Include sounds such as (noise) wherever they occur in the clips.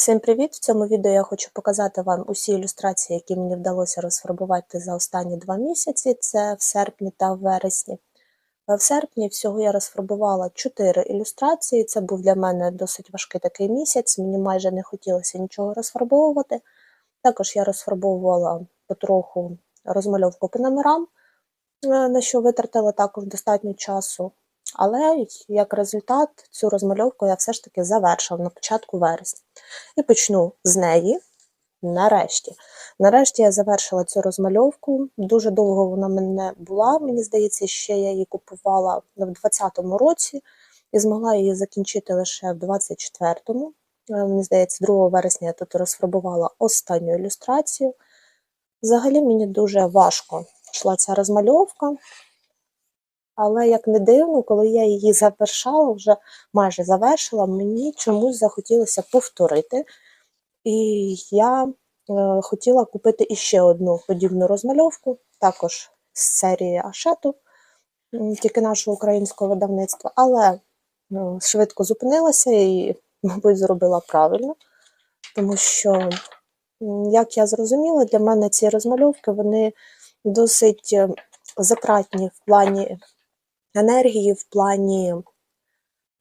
Всім привіт! В цьому відео я хочу показати вам усі ілюстрації, які мені вдалося розфарбувати за останні два місяці. Це в серпні та в вересні. Е, В серпні всього я розфарбувала 4 ілюстрації. Це був для мене досить важкий такий місяць, мені майже не хотілося нічого розфарбовувати. Також я розфарбовувала потроху розмальовку по номерам, е, на що витратила також достатньо часу. Але як результат, цю розмальовку я все ж таки завершила на початку вересня. І почну з неї. Нарешті. Нарешті я завершила цю розмальовку. Дуже довго вона мене була. Мені здається, ще я її купувала в 2020 році і змогла її закінчити лише в 24-му. Е, Мені здається, 2 вересня я тут розфарбувала останню ілюстрацію. Взагалі мені дуже важко йшла ця розмальовка. Але як не дивно, коли я її завершала, вже майже завершила, мені чомусь захотілося повторити. І я е, хотіла купити іще одну подібну розмальовку, також з серії Ашету, тільки нашого українського видавництва, але ну, швидко зупинилася і, мабуть, зробила правильно, тому що, як я зрозуміла, для мене ці розмальовки вони досить е, затратні в плані енергії, в плані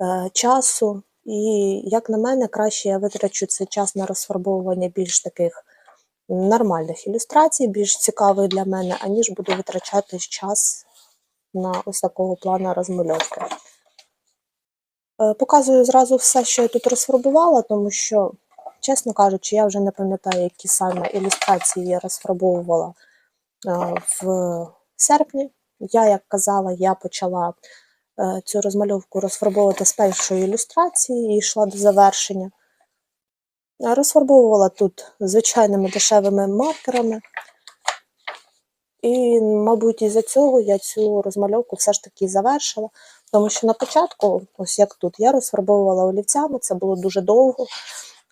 е, часу. І, як на мене, краще я витрачу цей час на розфарбовування більш таких нормальних ілюстрацій, більш цікавих для мене, аніж буду витрачати час на ось такого плану розмальовки. Е, Показую зразу все, що я тут розфарбувала, тому що, чесно кажучи, я вже не пам'ятаю, які саме ілюстрації я розфарбовувала е, в серпні. Я, як казала, я почала е, цю розмальовку розфарбовувати з першої ілюстрації і йшла до завершення. Розфарбовувала тут звичайними дешевими маркерами. І, мабуть, із-за цього я цю розмальовку все ж таки завершила. Тому що на початку, ось як тут, я розфарбовувала олівцями, це було дуже довго.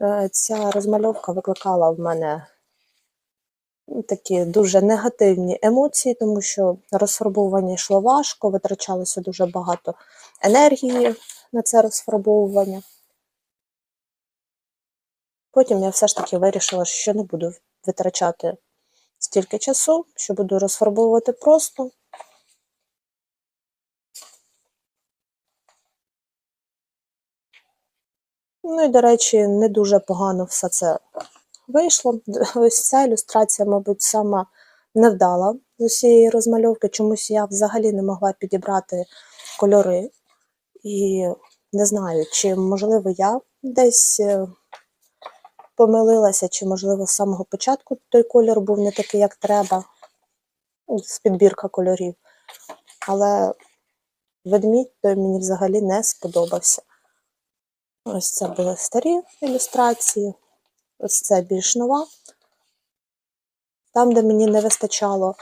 Е, Ця розмальовка викликала в мене такі дуже негативні емоції, тому що розфарбовування йшло важко, витрачалося дуже багато енергії на це розфарбовування. Потім я все ж таки вирішила, що не буду витрачати стільки часу, що буду розфарбовувати просто. Ну і, до речі, не дуже погано все це вийшло. Ось ця ілюстрація, мабуть, сама невдала з усієї розмальовки. Чомусь я взагалі не могла підібрати кольори. І не знаю, чи можливо я десь е, помилилася, чи можливо з самого початку той колір був не такий, як треба, з підбірка кольорів. Але ведмідь той мені взагалі не сподобався. Ось це були старі ілюстрації, ось це більш нова. Там, де мені не вистачало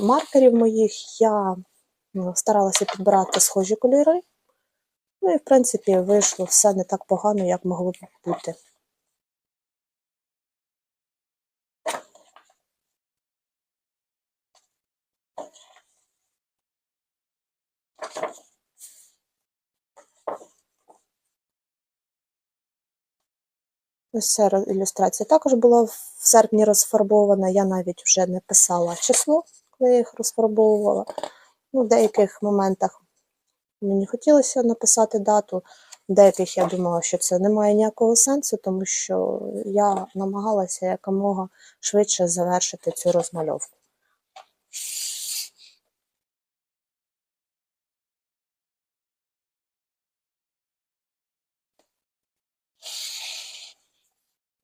маркерів моїх, я старалася підбирати схожі кольори. Ну і, в принципі, вийшло все не так погано, як могло б бути. Ось ця ілюстрація також була в серпні розфарбована. Я навіть вже не писала число, коли я їх розфарбовувала. Ну, в деяких моментах мені хотілося написати дату, в деяких я думала, що це не має ніякого сенсу, тому що я намагалася якомога швидше завершити цю розмальовку.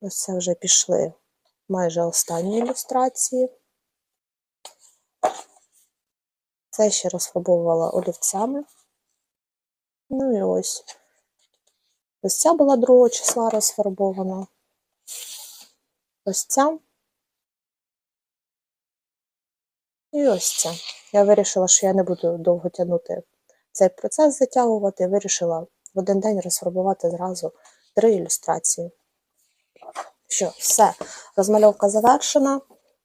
Ось це вже пішли майже останні ілюстрації. Це ще розфарбовувала олівцями. Ну і ось. Ось ця була 2 числа розфарбована. Ось ця. І ось ця. Я вирішила, що я не буду довго тягнути цей процес затягувати. Вирішила в один день розфарбувати зразу три ілюстрації. Що, все, розмальовка завершена.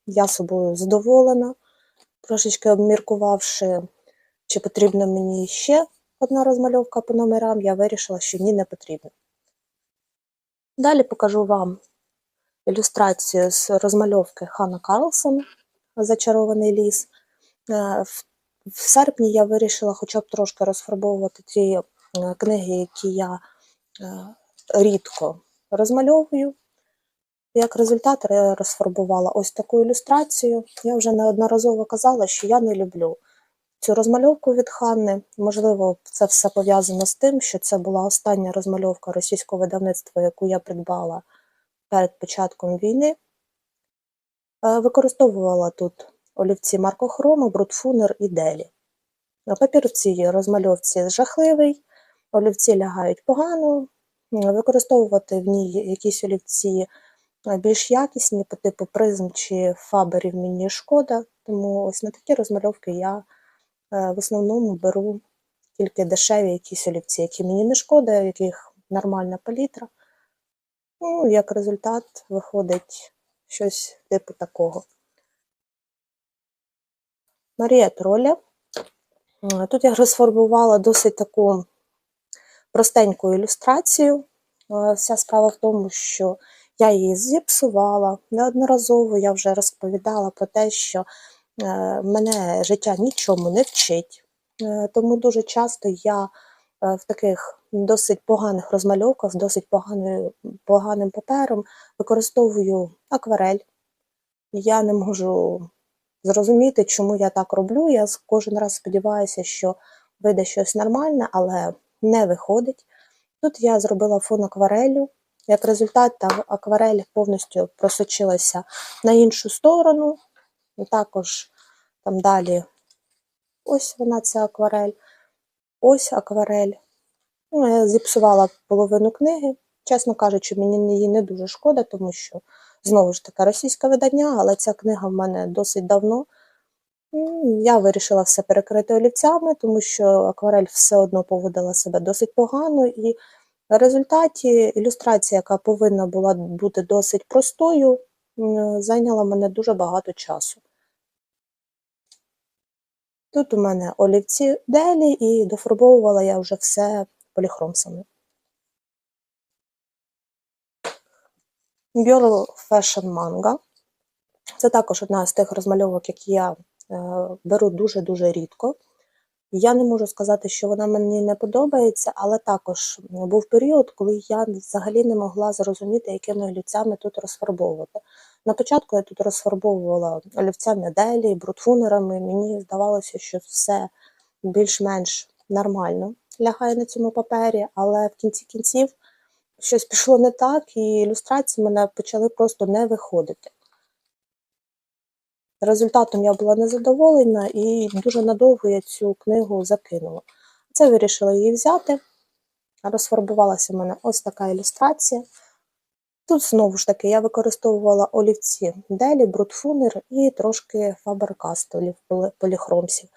Я собою задоволена. Трошечки обміркувавши, чи потрібна мені ще одна розмальовка по номерам, я вирішила, що ні, не потрібно. Далі покажу вам ілюстрацію з розмальовки Ханна Карлсон Зачарований ліс. Е, В в серпні я вирішила хоча б трошки розфарбовувати ті е, книги, які я е, рідко розмальовую. Як результат розфарбувала ось таку ілюстрацію. Я вже неодноразово казала, що я не люблю цю розмальовку від Ханни. Можливо, це все пов'язано з тим, що це була остання розмальовка російського видавництва, яку я придбала перед початком війни. Е, Використовувала тут олівці маркохрома, брутфунер і делі. Папір в розмальовці жахливий, олівці лягають погано. Використовувати в ній якісь олівці більш якісні по типу призм чи фаберів мені шкода, тому ось на такі розмальовки я е, в основному беру тільки дешеві якісь олівці, які мені не шкода, яких нормальна палітра. Ну, як результат виходить щось типу такого. Марія Троля. Тут я розфарбувала досить таку простеньку ілюстрацію. Е, Вся справа в тому, що я її зіпсувала. Неодноразово я вже розповідала про те, що е, мене життя нічому не вчить. Е, Тому дуже часто я е, в таких досить поганих розмальовках, з досить поганою, поганим папером використовую акварель. Я не можу зрозуміти, чому я так роблю. Я кожен раз сподіваюся, що вийде щось нормальне, але не виходить. Тут я зробила фон акварелю. Як результат, та акварель повністю просочилася на іншу сторону. І також там далі ось вона ця акварель, ось акварель. Ну, я зіпсувала половину книги. Чесно кажучи, мені її не дуже шкода, тому що знову ж таки російське видання, але ця книга в мене досить давно. Я вирішила все перекрити олівцями, тому що акварель все одно поводила себе досить погано, і в результаті ілюстрація, яка повинна була бути досить простою, зайняла мене дуже багато часу. Тут у мене олівці делі, і дофарбовувала я вже все поліхромсами. Girl Fashion Manga. Це також одна з тих розмальовок, які я е, беру дуже-дуже рідко. Я не можу сказати, що вона мені не подобається, але також був період, коли я взагалі не могла зрозуміти, якими олівцями тут розфарбовувати. На початку я тут розфарбовувала олівцями делі, брутфунерами. Мені здавалося, що все більш-менш нормально лягає на цьому папері, але в кінці кінців щось пішло не так, і ілюстрації мене почали просто не виходити. Результатом я була незадоволена і дуже надовго я цю книгу закинула. Це вирішила її взяти. Розфарбувалася в мене ось така ілюстрація. Тут знову ж таки я використовувала олівці Делі, Брутфунер і трошки Faber-Castell поліхромсів.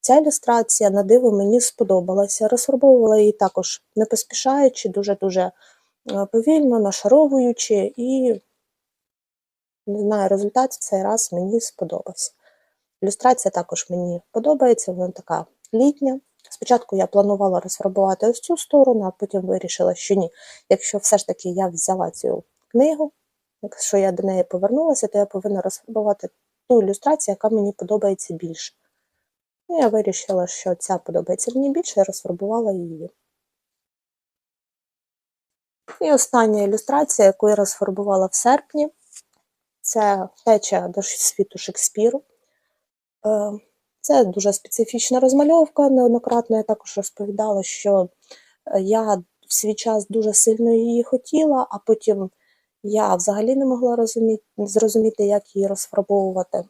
Ця ілюстрація на диво мені сподобалася. Розфарбовувала її також не поспішаючи, дуже-дуже е, повільно, нашаровуючи, і не знаю, результат в цей раз мені сподобався. Ілюстрація також мені подобається, вона така літня. Спочатку я планувала розфарбувати ось цю сторону, а потім вирішила, що ні. Якщо все ж таки я взяла цю книгу, якщо я до неї повернулася, то я повинна розфарбувати ту ілюстрацію, яка мені подобається більше. Ну, я вирішила, що ця подобається мені більше, і розфарбувала її. І остання ілюстрація, яку я розфарбувала в серпні, це теча до світу Шекспіру. Е, Це дуже специфічна розмальовка. Неоднократно я також розповідала, що е, я в свій час дуже сильно її хотіла, а потім я взагалі не могла розуміти, зрозуміти, як її розфарбовувати.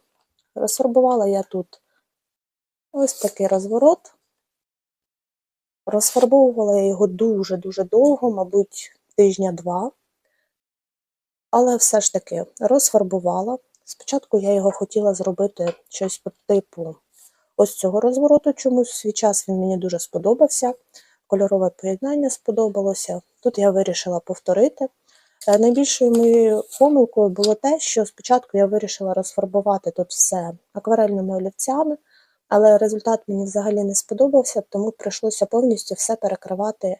Розфарбувала я тут ось такий розворот. Розфарбовувала я його дуже-дуже довго, мабуть, тижня-два. Але все ж таки розфарбувала. Спочатку я його хотіла зробити щось по типу ось цього розвороту. Чомусь в свій час він мені дуже сподобався. Кольорове поєднання сподобалося. Тут я вирішила повторити. Е, Найбільшою моєю помилкою було те, що спочатку я вирішила розфарбувати тут все акварельними олівцями, але результат мені взагалі не сподобався, тому прийшлося повністю все перекривати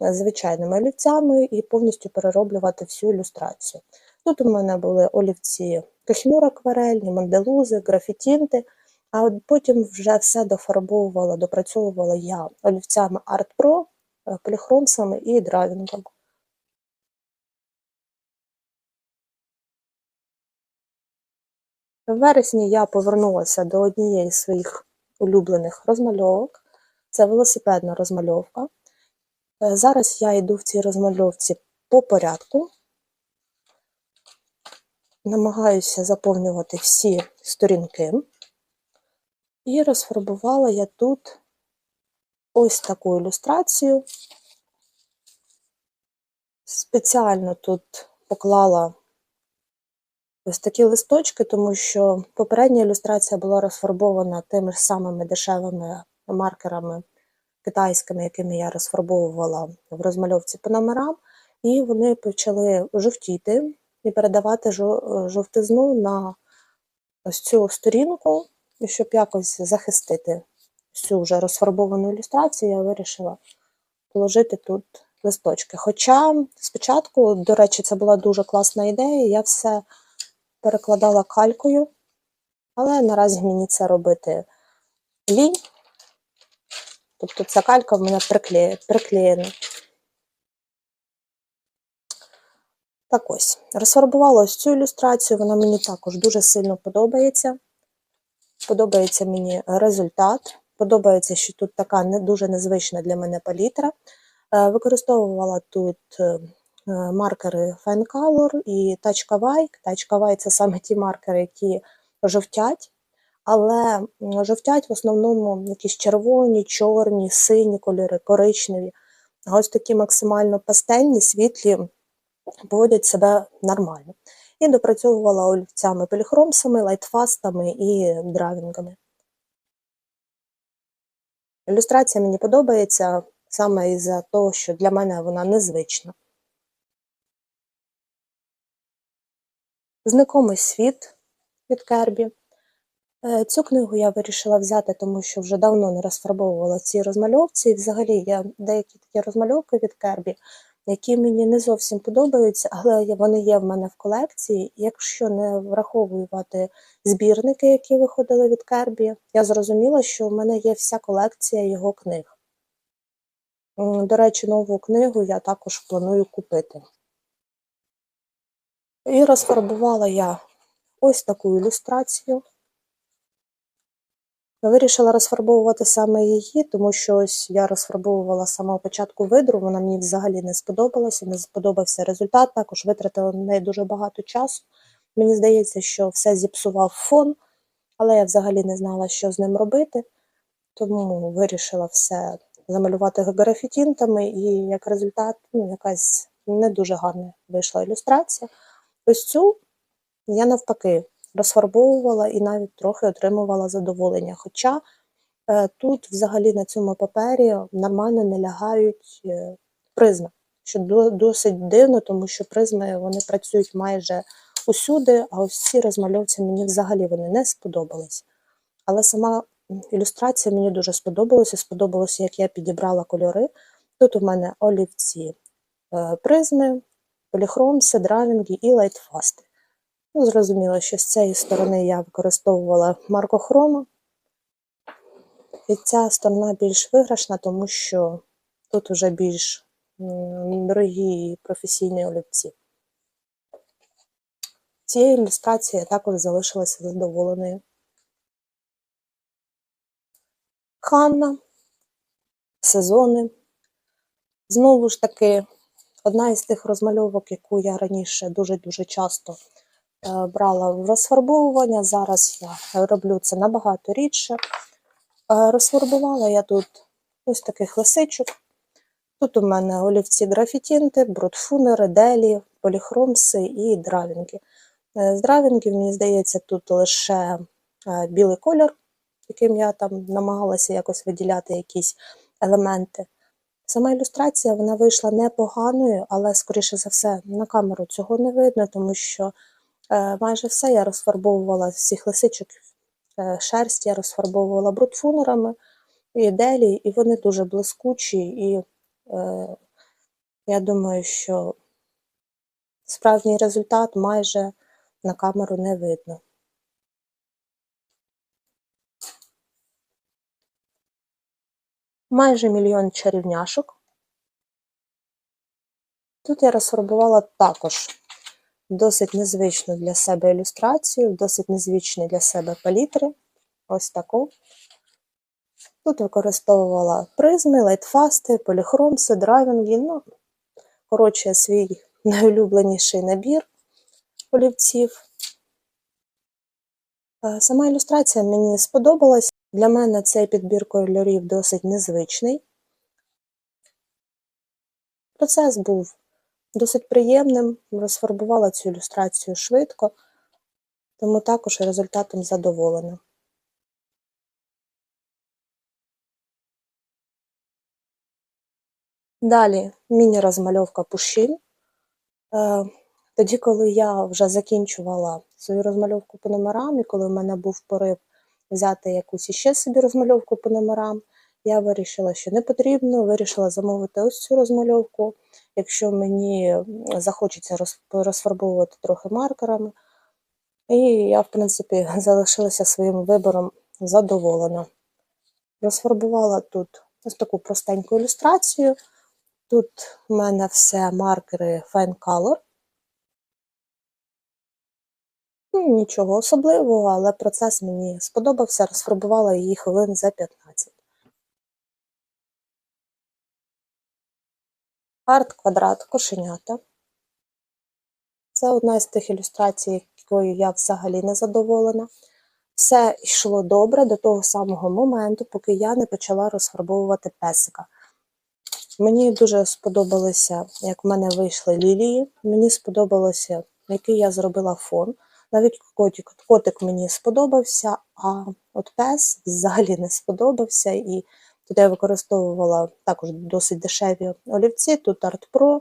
звичайними олівцями і повністю перероблювати всю ілюстрацію. Тут у мене були олівці кахмюр акварельні, манделузи, графітінти, а от потім вже все дофарбовувала, допрацьовувала я олівцями Art Pro, е, поліхромсами і драйвінгом. В вересні я повернулася до однієї з своїх улюблених розмальовок. Це велосипедна розмальовка. Е, Зараз я йду в цій розмальовці по порядку. Намагаюся заповнювати всі сторінки. І розфарбувала я тут ось таку ілюстрацію. Спеціально тут поклала ось такі листочки, тому що попередня ілюстрація була розфарбована тими ж самими дешевими маркерами китайськими, якими я розфарбовувала в розмальовці по номерам, і вони почали жовтіти і передавати жовтизну на ось цю сторінку, щоб якось захистити всю вже розфарбовану ілюстрацію, я вирішила положити тут листочки. Хоча спочатку, до речі, це була дуже класна ідея, я все перекладала калькою, але наразі мені це робити лінь. Тобто ця калька в мене приклеєна. Так ось, розфарбувала ось цю ілюстрацію, вона мені також дуже сильно подобається. Подобається мені результат. Подобається, що тут така не дуже незвична для мене палітра. Е, використовувала тут е, маркери Fine Color і Touch Kawaii. Touch Kawaii – це саме ті маркери, які жовтять, але жовтять в основному якісь червоні, чорні, сині кольори, коричневі. А ось такі максимально пастельні, світлі поводять себе нормально. І допрацьовувала олівцями поліхромсами, лайтфастами і дравінгами. Ілюстрація мені подобається саме із-за того, що для мене вона незвична. Знакомий світ від Кербі. Е, цю книгу я вирішила взяти, тому що вже давно не розфарбовувала ці розмальовці. І взагалі є деякі такі розмальовки від Кербі, які мені не зовсім подобаються, але вони є в мене в колекції. Якщо не враховувати збірники, які виходили від Кербі, я зрозуміла, що в мене є вся колекція його книг. До речі, нову книгу я також планую купити. І розфарбувала я ось таку ілюстрацію. Вирішила розфарбовувати саме її, тому що ось я розфарбовувала з самого початку видру, вона мені взагалі не сподобалася, не сподобався результат. Також витратила на неї дуже багато часу. Мені здається, що все зіпсував фон, але я взагалі не знала, що з ним робити, тому вирішила все замалювати графітінтами, і як результат, ну, якась не дуже гарна вийшла ілюстрація. Ось цю я навпаки розфарбовувала і навіть трохи отримувала задоволення. Хоча е, тут взагалі на цьому папері нормально не лягають е, призми, що досить дивно, тому що призми вони працюють майже усюди, а ось ці розмальовці мені взагалі вони не сподобались. Але сама ілюстрація мені дуже сподобалася. Сподобалося, як я підібрала кольори. Тут у мене олівці е, призми, поліхромси, драйвінги і лайтфасти. Ну, Зрозуміло, що з цієї сторони я використовувала маркохрома. І ця сторона більш виграшна, тому що тут вже більш дорогі професійні олівці. Цією ілюстрацією я також залишилася задоволеною. Ханна, сезони. Знову ж таки, одна із тих розмальовок, яку я раніше дуже-дуже часто брала в розфарбовування. Зараз я роблю це набагато рідше. Е, розфарбувала я тут ось таких лисичок. Тут у мене олівці графітінти, брудфунери, делі, поліхромси і дравінги. Е, з дравінгів, мені здається, тут лише білий колір, яким я там намагалася якось виділяти якісь елементи. Сама ілюстрація вона вийшла непоганою, але, скоріше за все, на камеру цього не видно, тому що Е, майже все я розфарбовувала з всіх лисичок е, шерсть, я розфарбовувала брудфунерами і делі, і вони дуже блискучі і е, Я думаю, що справжній результат майже на камеру не видно. Майже мільйон чарівняшок. Тут я розфарбувала також досить незвичну для себе ілюстрацію, досить незвичні для себе палітри. Ось таку. Тут використовувала призми, лайтфасти, поліхромси, драйвінги. Ну, коротше, свій найулюбленіший набір олівців. Е, Сама ілюстрація мені сподобалась. Для мене цей підбір кольорів досить незвичний. Процес був досить приємним, розфарбувала цю ілюстрацію швидко, тому також результатом задоволена. Далі міні-розмальовка пушин. Е, Тоді, коли я вже закінчувала свою розмальовку по номерам, і коли в мене був порив взяти якусь іще собі розмальовку по номерам, я вирішила, що не потрібно, вирішила замовити ось цю розмальовку. Якщо мені захочеться роз- розфарбовувати трохи маркерами. І я, в принципі, (laughs) залишилася своїм вибором задоволена. Розфарбувала тут ось таку простеньку ілюстрацію. Тут в мене все маркери Fine Color. Ну, Нічого особливого, але процес мені сподобався, розфарбувала її хвилин за 15. Арт-квадрат кошенята. Це одна з тих ілюстрацій, якою я взагалі не задоволена. Все йшло добре до того самого моменту, поки я не почала розфарбовувати песика. Мені дуже сподобалося, як в мене вийшли лілії. Мені сподобалося, який я зробила фон. Навіть котик, котик мені сподобався, а от пес взагалі не сподобався. І тут я використовувала також досить дешеві олівці. Тут Art Pro,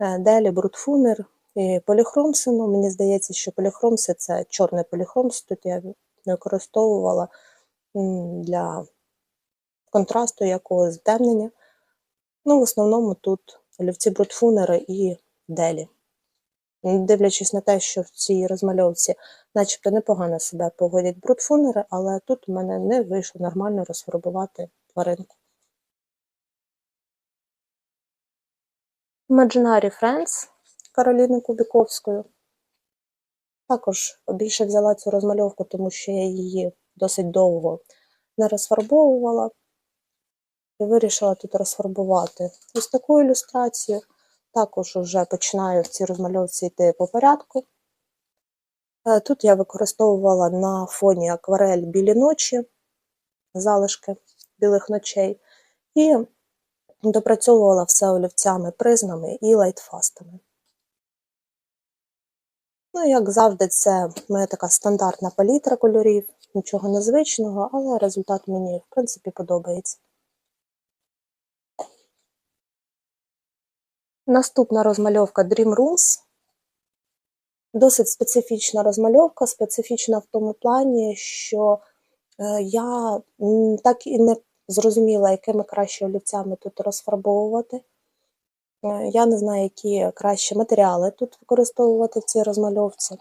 е, Делі, Брутфунер і поліхромси. Ну, мені здається, що поліхромси це чорний поліхромс. Тут я використовувала для контрасту якогось темнення. Ну, в основному тут олівці Брутфунера і Делі. Дивлячись на те, що в цій розмальовці начебто непогано себе поводять брутфунери, але тут у мене не вийшло нормально розфарбувати тваринку. Imaginary Friends Кароліни Кубіковської. Також більше взяла цю розмальовку, тому що я її досить довго не розфарбовувала. І вирішила тут розфарбувати ось таку ілюстрацію. Також вже починаю в цій розмальовці йти по порядку. Е, Тут я використовувала на фоні акварель білі ночі, залишки білих ночей, і допрацьовувала все олівцями, призмами і лайтфастами. Ну, як завжди, це мене така стандартна палітра кольорів, нічого незвичного, але результат мені, в принципі, подобається. Наступна розмальовка Dream Rooms. Досить специфічна розмальовка, специфічна в тому плані, що е, я так і не зрозуміла, якими краще олівцями тут розфарбовувати. Е, Я не знаю, які кращі матеріали тут використовувати в цій розмальовці.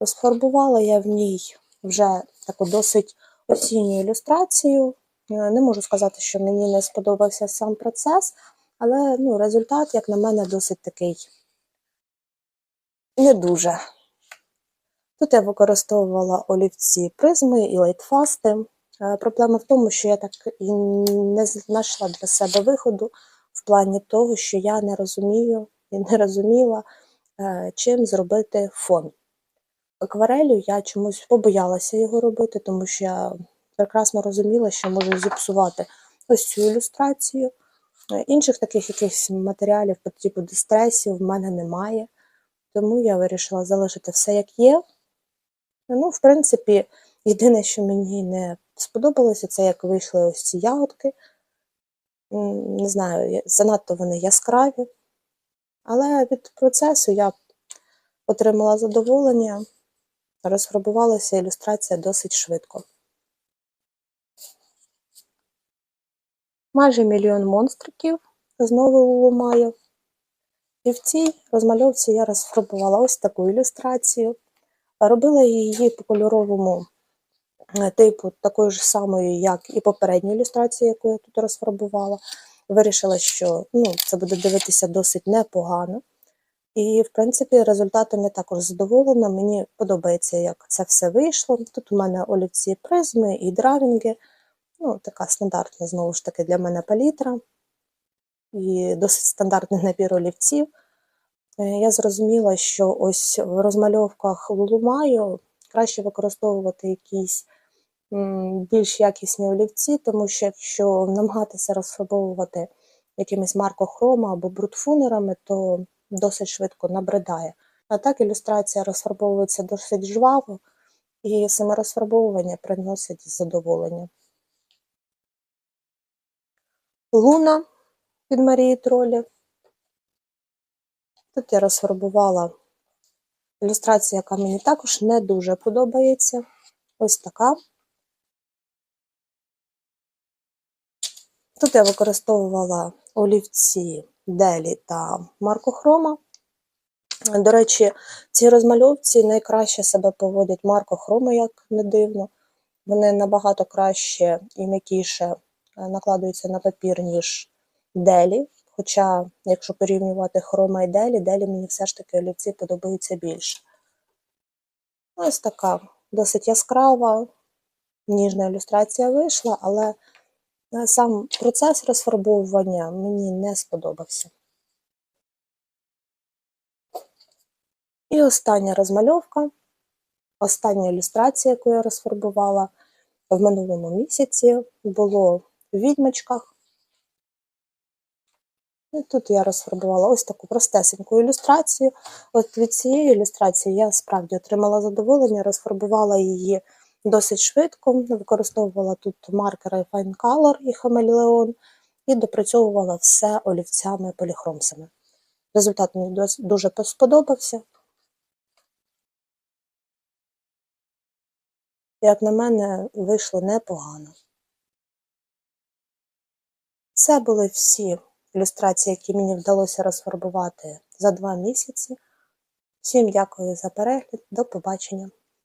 Розфарбувала я в ній вже таку досить осінню ілюстрацію. Е, Не можу сказати, що мені не сподобався сам процес, але ну, результат, як на мене, досить такий не дуже. Тут я використовувала олівці призми і лейтфасти. Е, Проблема в тому, що я так і не знайшла для себе виходу в плані того, що я не розумію (laughs) і не розуміла, е, чим зробити фон. Акварелю я чомусь побоялася його робити, тому що я прекрасно розуміла, що можу зіпсувати ось цю ілюстрацію. Е, Інших таких якихось матеріалів по типу дистресів в мене немає, тому я вирішила залишити все як є. Ну, в принципі, єдине, що мені не сподобалося, це як вийшли ось ці ягодки. Не знаю, занадто вони яскраві. Але від процесу я отримала задоволення, розфарбувалася ілюстрація досить швидко. Майже мільйон монстриків знову лумаю. І в цій розмальовці я розфарбувала ось таку ілюстрацію. Робила її по кольоровому типу, такою ж самою, як і попередню ілюстрацію, яку я тут розфарбувала. Вирішила, що ну, це буде дивитися досить непогано. І, в принципі, результатом я також задоволена. Мені подобається, як це все вийшло. Тут у мене олівці призми і дравінги. Ну, така стандартна, знову ж таки, для мене палітра і досить стандартний набір олівців. Е, Я зрозуміла, що ось в розмальовках Лулумаю краще використовувати якісь більш якісні олівці, тому що якщо намагатися розфарбовувати якимись маркохрома або брутфунерами, то досить швидко набридає. А так ілюстрація розфарбовується досить жваво, і саме розфарбовування приносить задоволення. Луна від Марії Тролі. Тут я розфарбувала ілюстрацію, яка мені також не дуже подобається. Ось така. Тут я використовувала олівці Делі та Маркохрома. До речі, в цій розмальовці найкраще себе поводять маркохроми, як не дивно. Вони набагато краще і м'якіше е, накладуються на папір, ніж делі. Хоча, якщо порівнювати хрома і делі, делі мені все ж таки олівці подобаються більше. Ось така досить яскрава, ніжна ілюстрація вийшла, але сам процес розфарбовування мені не сподобався. І остання розмальовка, остання ілюстрація, яку я розфарбувала в минулому місяці, було в відьмочках. І тут я розфарбувала ось таку простесеньку ілюстрацію. От від цієї ілюстрації я справді отримала задоволення, розфарбувала її досить швидко, використовувала тут маркери Fine Color і Хамелеон і допрацьовувала все олівцями поліхромсами. Результат мені дуже сподобався. Як на мене, вийшло непогано. Це були всі ілюстрації, які мені вдалося розфарбувати за два місяці. Всім дякую за перегляд, до побачення!